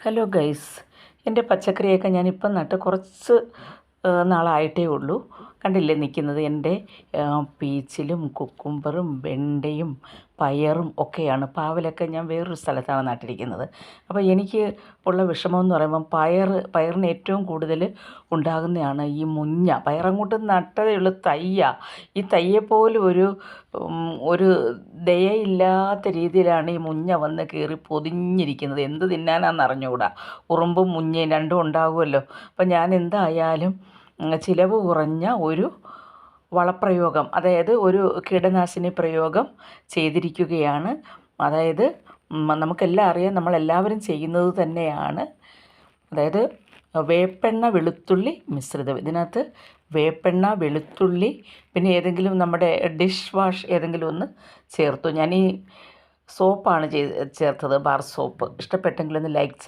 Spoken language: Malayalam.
ഹലോ ഗൈസ് എന്റെ പച്ചക്കറിയൊക്കെ ഞാനിപ്പം നട്ട് കുറച്ച് നാളായിട്ടേ ഉള്ളൂ. കണ്ടില്ലേ നിൽക്കുന്നത് എന്റെ പീച്ചിലും കുക്കുംബറും വെണ്ടയും പയറും ഒക്കെയാണ്. പാവലൊക്കെ ഞാൻ വേറൊരു സ്ഥലത്താണ് നട്ടിരിക്കുന്നത്. അപ്പോൾ എനിക്ക് ഉള്ള വിഷമമെന്ന് പറയുമ്പം പയർ പയറിന് ഏറ്റവും കൂടുതൽ ഉണ്ടാകുന്നതാണ് ഈ മുഞ്ഞ. പയറങ്ങോട്ട് നട്ടതേ തയ്യ. ഈ തയ്യെപ്പോലും ഒരു ഒരു ദയയില്ലാത്ത രീതിയിലാണ് ഈ മുഞ്ഞ വന്ന് കയറി പൊതിഞ്ഞിരിക്കുന്നത്. എന്ത് തിന്നാനാണെന്ന് അറിഞ്ഞുകൂടാ. ഉറുമ്പും മുഞ്ഞയും രണ്ടും ഉണ്ടാകുമല്ലോ അപ്പം ഞാൻ എന്തായാലും ചിലവ് കുറഞ്ഞ ഒരു വളപ്രയോഗം അതായത് ഒരു കീടനാശിനി പ്രയോഗം ചെയ്തിരിക്കുകയാണ്. അതായത് നമുക്കെല്ലാം അറിയാം നമ്മളെല്ലാവരും ചെയ്യുന്നത് തന്നെയാണ്. അതായത് വേപ്പെണ്ണ വെളുത്തുള്ളി മിശ്രിതം. ഇതിനകത്ത് വേപ്പെണ്ണ വെളുത്തുള്ളി പിന്നെ ഏതെങ്കിലും നമ്മുടെ ഡിഷ് വാഷ് ഏതെങ്കിലും ഒന്ന് ചേർത്തു. ഞാൻ ഈ സോപ്പാണ് ചെയ്ത് ചേർത്തത് ബാർ സോപ്പ്. ഇഷ്ടപ്പെട്ടെങ്കിൽ ഒന്ന് ലൈക്ക് ചെയ്യും.